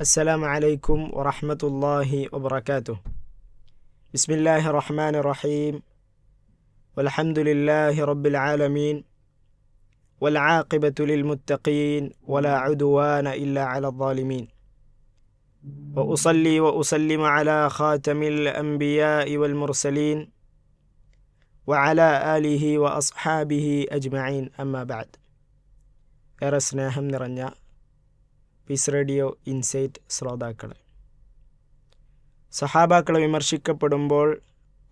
السلام عليكم ورحمة الله وبركاته بسم الله الرحمن الرحيم والحمد لله رب العالمين والعاقبة للمتقين ولا عدوان إلا على الظالمين وأصلي وأسلم على خاتم الأنبياء والمرسلين وعلى آله وأصحابه أجمعين أما بعد ഏറെ സ്നേഹം നിറഞ്ഞ പീസ് റേഡിയോ ഇൻസൈറ്റ് ശ്രോതാക്കളെ. സഹാബാക്കളെ വിമർശിക്കപ്പെടുമ്പോൾ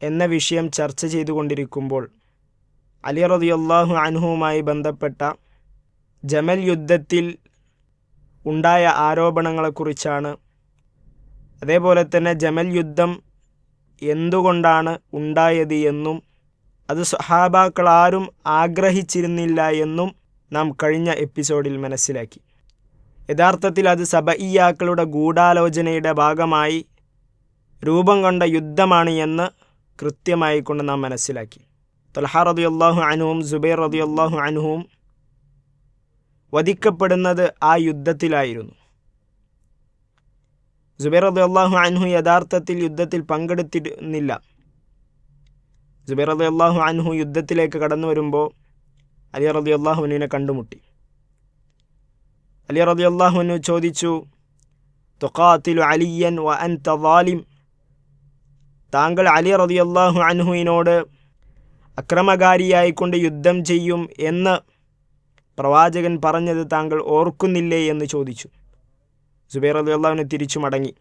എന്ന വിഷയം ചർച്ച ചെയ്തുകൊണ്ടിരിക്കുമ്പോൾ അലി റബിയുള്ളാഹു അൻഹുവുമായി ബന്ധപ്പെട്ട ജമൽ യുദ്ധത്തിൽ ഉണ്ടായ ആരോപണങ്ങളെക്കുറിച്ചാണ്. അതേപോലെ തന്നെ ജമൽ യുദ്ധം എന്തുകൊണ്ടാണ് ഉണ്ടായത് എന്നും അത് സഹാബാക്കൾ ആരും ആഗ്രഹിച്ചിരുന്നില്ല എന്നും നാം കഴിഞ്ഞ എപ്പിസോഡിൽ മനസ്സിലാക്കി. യഥാർത്ഥത്തിൽ അത് സബഇയാക്കളുടെ ഗൂഢാലോചനയുടെ ഭാഗമായി രൂപം കൊണ്ട യുദ്ധമാണ് എന്ന് കൃത്യമായി കൊണ്ട് നാം മനസ്സിലാക്കി. തൊൽഹ അള്ളാഹു അനുവും സുബൈർ റതിയല്ലാഹു അനുവും വധിക്കപ്പെടുന്നത് ആ യുദ്ധത്തിലായിരുന്നു. സുബൈർ അള്ളാഹു അൻഹു യഥാർത്ഥത്തിൽ യുദ്ധത്തിൽ പങ്കെടുത്തിരുന്നില്ല. സുബൈർ അള്ളാഹു അൻഹു യുദ്ധത്തിലേക്ക് കടന്നു വരുമ്പോൾ അലി റതി അള്ളാഹുവിനെ കണ്ടുമുട്ടി. അലി റതി എന്നു ചോദിച്ചു തുഖാത്തിലു അലിയൻ വ അൻ തവാലിം താങ്കൾ അലി റതി അള്ളാഹു അൻഹുവിനോട് അക്രമകാരിയായിക്കൊണ്ട് യുദ്ധം ചെയ്യും എന്ന് പ്രവാചകൻ പറഞ്ഞത് താങ്കൾ ഓർക്കുന്നില്ലേ എന്ന് ചോദിച്ചു. സുബൈർ അള്ളാഹുവിന് തിരിച്ചു മടങ്ങി.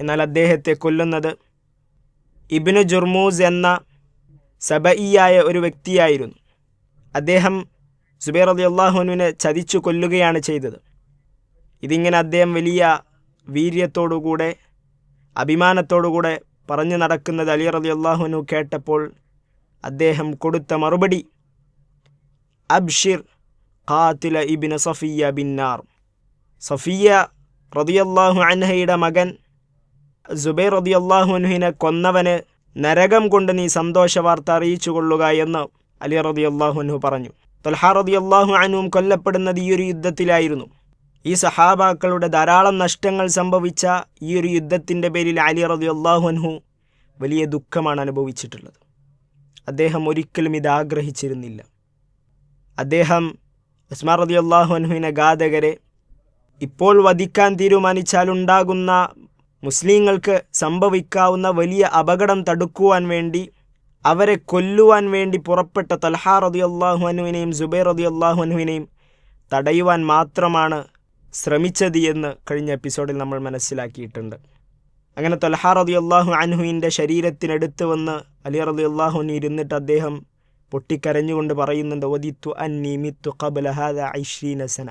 എന്നാൽ അദ്ദേഹത്തെ കൊല്ലുന്നത് ഇബിന് ജുർമൂസ് എന്ന സബയിയായ ഒരു വ്യക്തിയായിരുന്നു. അദ്ദേഹം സുബൈർ അലി അള്ളാഹുനുവിനെ ചതിച്ചു കൊല്ലുകയാണ് ചെയ്തത്. ഇതിങ്ങനെ അദ്ദേഹം വലിയ വീര്യത്തോടുകൂടെ അഭിമാനത്തോടുകൂടെ പറഞ്ഞു നടക്കുന്നത് അലി റലി അള്ളാഹുനു കേട്ടപ്പോൾ അദ്ദേഹം കൊടുത്ത മറുപടി അബ്ഷിർ ഖാത്തില ഇബിന് സഫിയ ബിന്നാർ. സഫിയ റതിയല്ലാഹു അൻഹയുടെ മകൻ സുബൈർ റതിയല്ലാഹുനുഹിനെ കൊന്നവന് നരകം കൊണ്ട് നീ സന്തോഷ വാർത്ത അറിയിച്ചു കൊള്ളുക എന്ന് അലി റതി അൻഹു പറഞ്ഞു. തൊൽഹ റതി അള്ളാഹു അനുവും കൊല്ലപ്പെടുന്നത് ഈ ഒരു യുദ്ധത്തിലായിരുന്നു. ഈ സഹാബാക്കളുടെ ധാരാളം നഷ്ടങ്ങൾ സംഭവിച്ച ഈ ഒരു യുദ്ധത്തിന്റെ പേരിൽ അലി റതി അള്ളാഹുൻഹു വലിയ ദുഃഖമാണ് അനുഭവിച്ചിട്ടുള്ളത്. അദ്ദേഹം ഒരിക്കലും ഇത് ആഗ്രഹിച്ചിരുന്നില്ല. അദ്ദേഹം ഉസ്മാർ റതി അള്ളാഹുൻഹുവിനെ ഘാതകരെ ഇപ്പോൾ വധിക്കാൻ തീരുമാനിച്ചാലുണ്ടാകുന്ന മുസ്ലിങ്ങൾക്ക് സംഭവിക്കാവുന്ന വലിയ അപകടം തടുക്കുവാൻ വേണ്ടി അവരെ കൊല്ലുവാൻ വേണ്ടി പുറപ്പെട്ട തൽഹ റതി അള്ളാഹുനുവിനെയും സുബൈർ റതി അള്ളാഹുനുവിനെയും തടയുവാൻ മാത്രമാണ് ശ്രമിച്ചത് എന്ന് കഴിഞ്ഞ എപ്പിസോഡിൽ നമ്മൾ മനസ്സിലാക്കിയിട്ടുണ്ട്. അങ്ങനെ തൽഹ റതി അള്ളാഹു അൻഹുവിന്റെ ശരീരത്തിനടുത്ത് വന്ന് അലി റതി അള്ളാഹുവിന് ഇരുന്നിട്ട് അദ്ദേഹം പൊട്ടിക്കരഞ്ഞുകൊണ്ട് പറയുന്നുണ്ട് ഒദിത്തു അന്നി മിത്തു കബലഹാദ ഐഷീനസന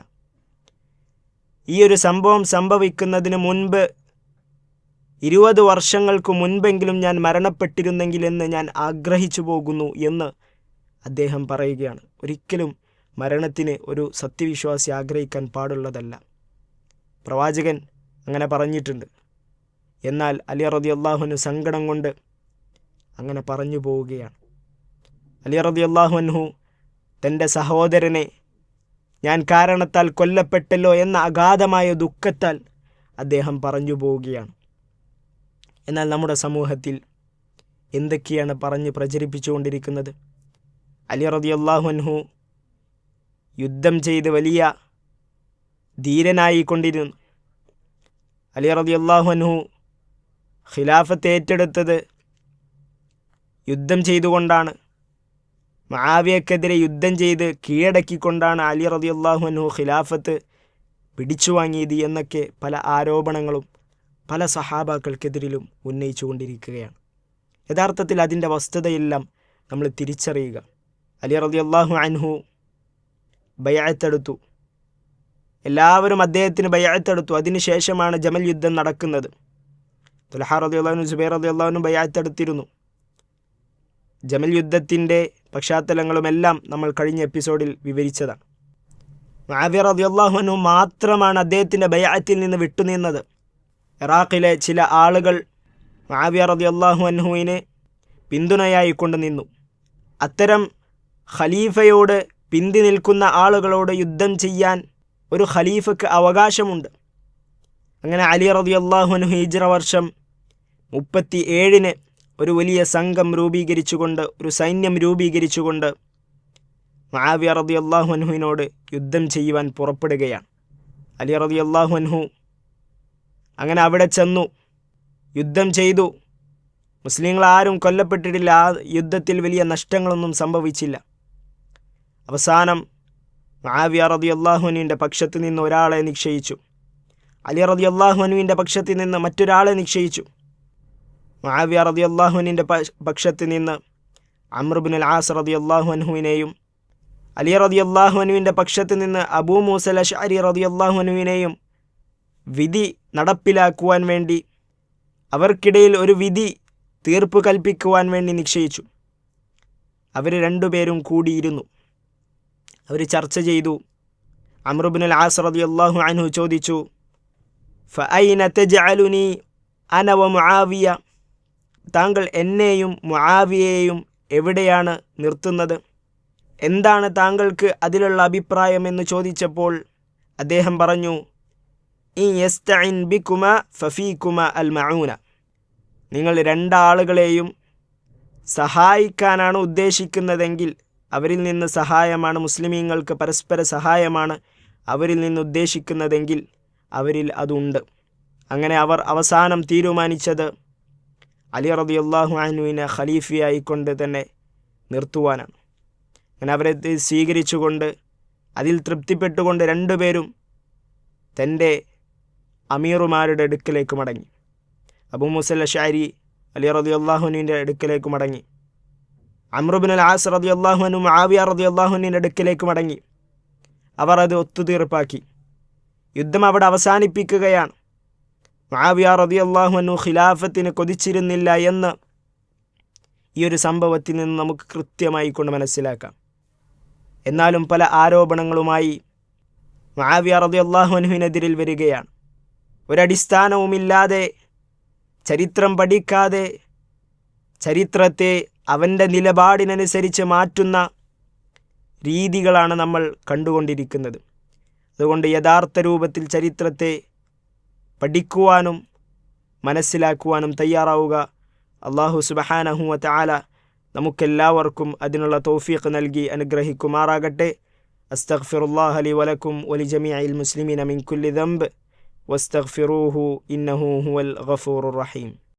ഈ ഒരു സംഭവം സംഭവിക്കുന്നതിന് മുൻപ് ഇരുപത് വർഷങ്ങൾക്ക് മുൻപെങ്കിലും ഞാൻ മരണപ്പെട്ടിരുന്നെങ്കിൽ എന്ന് ഞാൻ ആഗ്രഹിച്ചു പോകുന്നു എന്ന് അദ്ദേഹം പറയുകയാണ്. ഒരിക്കലും മരണത്തിന് ഒരു സത്യവിശ്വാസി ആഗ്രഹിക്കാൻ പാടുള്ളതല്ല. പ്രവാചകൻ അങ്ങനെ പറഞ്ഞിട്ടുണ്ട്. എന്നാൽ അലി റതി അള്ളാഹുനു സങ്കടം കൊണ്ട് അങ്ങനെ പറഞ്ഞു പോവുകയാണ്. അലി റതി അള്ളാഹുനു തന്റെ സഹോദരനെ ഞാൻ കാരണത്താൽ കൊല്ലപ്പെട്ടല്ലോ എന്ന അഗാധമായ ദുഃഖത്താൽ അദ്ദേഹം പറഞ്ഞു പോവുകയാണ്. എന്നാൽ നമ്മുടെ സമൂഹത്തിൽ എന്തൊക്കെയാണ് പറഞ്ഞ് പ്രചരിപ്പിച്ചുകൊണ്ടിരിക്കുന്നത്? അലി റതി അള്ളാഹുൻഹു യുദ്ധം ചെയ്ത് വലിയ ധീരനായിക്കൊണ്ടിരുന്നു. അലി റതി അള്ളാഹുൻഹു ഖിലാഫത്ത് ഏറ്റെടുത്തത് യുദ്ധം ചെയ്തുകൊണ്ടാണ്. മാവിയക്കെതിരെ യുദ്ധം ചെയ്ത് കീഴടക്കിക്കൊണ്ടാണ് അലി റതി അള്ളാഹുൻഹു ഖിലാഫത്ത് പിടിച്ചു വാങ്ങിയത് എന്നൊക്കെ പല ആരോപണങ്ങളും പല സഹാബാക്കൾക്കെതിരിലും ഉന്നയിച്ചുകൊണ്ടിരിക്കുകയാണ്. യഥാർത്ഥത്തിൽ അതിന്റെ വസ്തുതയെല്ലാം നമ്മൾ തിരിച്ചറിയുക. അലി അള്ളാഹു അൻഹു ബയാഴത്തെടുത്തു എല്ലാവരും അദ്ദേഹത്തിന് ബയാഴത്തെടുത്തു അതിനുശേഷമാണ് ജമൽ യുദ്ധം നടക്കുന്നത്. തുലഹ റതി അള്ളാഹുനും സുബൈർ അള്ളാഹുനും ബയാഴത്തെടുത്തിരുന്നു ജമൽ യുദ്ധത്തിന്റെ പശ്ചാത്തലങ്ങളുമെല്ലാം നമ്മൾ കഴിഞ്ഞ എപ്പിസോഡിൽ വിവരിച്ചതാണ്. മാവിയ അള്ളാഹുനു മാത്രമാണ് അദ്ദേഹത്തിന്റെ ബയാത്തിൽ നിന്ന് വിട്ടുനിന്നത്. ഇറാഖിലെ ചില ആളുകൾ മാവിയ റതി അള്ളാഹു അൻഹുവിനെ പിന്തുണയായി കൊണ്ടുനിന്നു അത്തരം ഖലീഫയോട് പിന്തി നിൽക്കുന്ന ആളുകളോട് യുദ്ധം ചെയ്യാൻ ഒരു ഖലീഫയ്ക്ക് അവകാശമുണ്ട്. അങ്ങനെ അലി റതി അള്ളാഹു അൻഹു ഹിജ്ര വർഷം മുപ്പത്തി ഏഴിന് ഒരു വലിയ സംഘം രൂപീകരിച്ചുകൊണ്ട് ഒരു സൈന്യം രൂപീകരിച്ചുകൊണ്ട് മാവിയ റതി അള്ളാഹു അൻഹുവിനോട് യുദ്ധം ചെയ്യുവാൻ പുറപ്പെടുകയാണ്. അലി റതി അള്ളാഹുൻഹു അങ്ങനെ അവിടെ ചെന്നു. യുദ്ധം ചെയ്തു. മുസ്ലിങ്ങൾ ആരും കൊല്ലപ്പെട്ടിട്ടില്ല. ആ യുദ്ധത്തിൽ വലിയ നഷ്ടങ്ങളൊന്നും സംഭവിച്ചില്ല. അവസാനം മഹാവിയ റതി അള്ളാഹുനുവിന്റെ പക്ഷത്ത് നിന്ന് ഒരാളെ നിശ്ചയിച്ചു അലി റതി അള്ളാഹുനുവിന്റെ പക്ഷത്ത് നിന്ന് മറ്റൊരാളെ നിശ്ചയിച്ചു മഹാവിയ റതി അള്ളാഹുവിന്റെ പക്ഷത്ത് നിന്ന് അമ്രുബിൻ അൽ ആസ് റതി അള്ളാഹുനുവിനെയും അലി റതി അള്ളാഹുനുവിന്റെ പക്ഷത്ത് നിന്ന് അബൂ മൂസൽ അലി റതി അള്ളാഹുഅനുവിനെയും വിധി നടപ്പിലാക്കുവാൻ വേണ്ടി അവർക്കിടയിൽ ഒരു വിധി തീർപ്പ് കൽപ്പിക്കുവാൻ വേണ്ടി നിശ്ചയിച്ചു. അവർ രണ്ടുപേരും കൂടിയിരുന്നു. അവർ ചർച്ച ചെയ്തു. അമ്രുബിൻ ആസ് റതി അള്ളാഹു അൻഹു ചോദിച്ചു ഫഅൈന തജ്അലുനി അന വ മുആവിയ? താങ്കൾ എന്നെയും മുആവിയെയും എവിടെയാണ് നിർത്തുന്നത്? എന്താണ് താങ്കൾക്ക് അതിലുള്ള അഭിപ്രായം? എന്ന് ചോദിച്ചപ്പോൾ അദ്ദേഹം പറഞ്ഞു യസ്തഇൻ ബിക്കുമ ഫഫീക്കുമ അൽ മഊന നിങ്ങൾ രണ്ടാളുകളെയും സഹായിക്കാനാണ് ഉദ്ദേശിക്കുന്നതെങ്കിൽ അവരിൽ നിന്ന് സഹായമാണ് മുസ്ലിമീങ്ങൾക്ക് പരസ്പര സഹായമാണ് അവരിൽ നിന്ന് ഉദ്ദേശിക്കുന്നതെങ്കിൽ അവരിൽ അതുണ്ട്. അങ്ങനെ അവർ അവസാനം തീരുമാനിച്ചത് അലി റബി അള്ളാഹു ഖലീഫിയായിക്കൊണ്ട് ഖലീഫയായിക്കൊണ്ട് തന്നെ നിർത്തുവാനാണ്. അങ്ങനെ അവരെ സ്വീകരിച്ചുകൊണ്ട് അതിൽ തൃപ്തിപ്പെട്ടുകൊണ്ട് രണ്ടുപേരും തന്റെ അമീറുമാരുടെ അടുക്കലേക്ക് മടങ്ങി. അബു മുസല്ല ഷാരി അലി റതി അള്ളാഹുനുവിന്റെ അടുക്കലേക്ക് മടങ്ങി. അമ്രുബിൻ അൽ ആസ് റതി അള്ളാഹുനും ആവിയ റതി അള്ളാഹുനിന്റെ അടുക്കലേക്ക് മടങ്ങി. അവർ അത് ഒത്തുതീർപ്പാക്കി. യുദ്ധം അവിടെ അവസാനിപ്പിക്കുകയാണ്. മാവിയ റതി അള്ളാഹുനു ഖിലാഫത്തിന് കൊതിച്ചിരുന്നില്ല എന്ന് ഈ ഒരു സംഭവത്തിൽ നിന്ന് നമുക്ക് കൃത്യമായി കൊണ്ട് മനസ്സിലാക്കാം. എന്നാലും പല ആരോപണങ്ങളുമായി മാവിയ റതി അള്ളാഹുനുവിനെതിരിൽ വരികയാണ്. ഒരടിസ്ഥാനവുമില്ലാതെ ചരിത്രം പഠിക്കാതെ ചരിത്രത്തെ അവന്റെ നിലപാടിനനുസരിച്ച് മാറ്റുന്ന രീതികളാണ് നമ്മൾ കണ്ടുകൊണ്ടിരിക്കുന്നത്. അതുകൊണ്ട് യഥാർത്ഥ രൂപത്തിൽ ചരിത്രത്തെ പഠിക്കുവാനും മനസ്സിലാക്കുവാനും തയ്യാറാവുക. അള്ളാഹു സുബഹാനഹുവ ആല നമുക്കെല്ലാവർക്കും അതിനുള്ള തോഫീഖ് നൽകി അനുഗ്രഹിക്കുമാറാകട്ടെ. അസ്തഗ്ഫിറുല്ലാഹ് അലി വലക്കും വലി ജമിഅൽ മുസ്ലിമീന മിൻ കുല്ലി واستغفروه إنه هو الغفور الرحيم.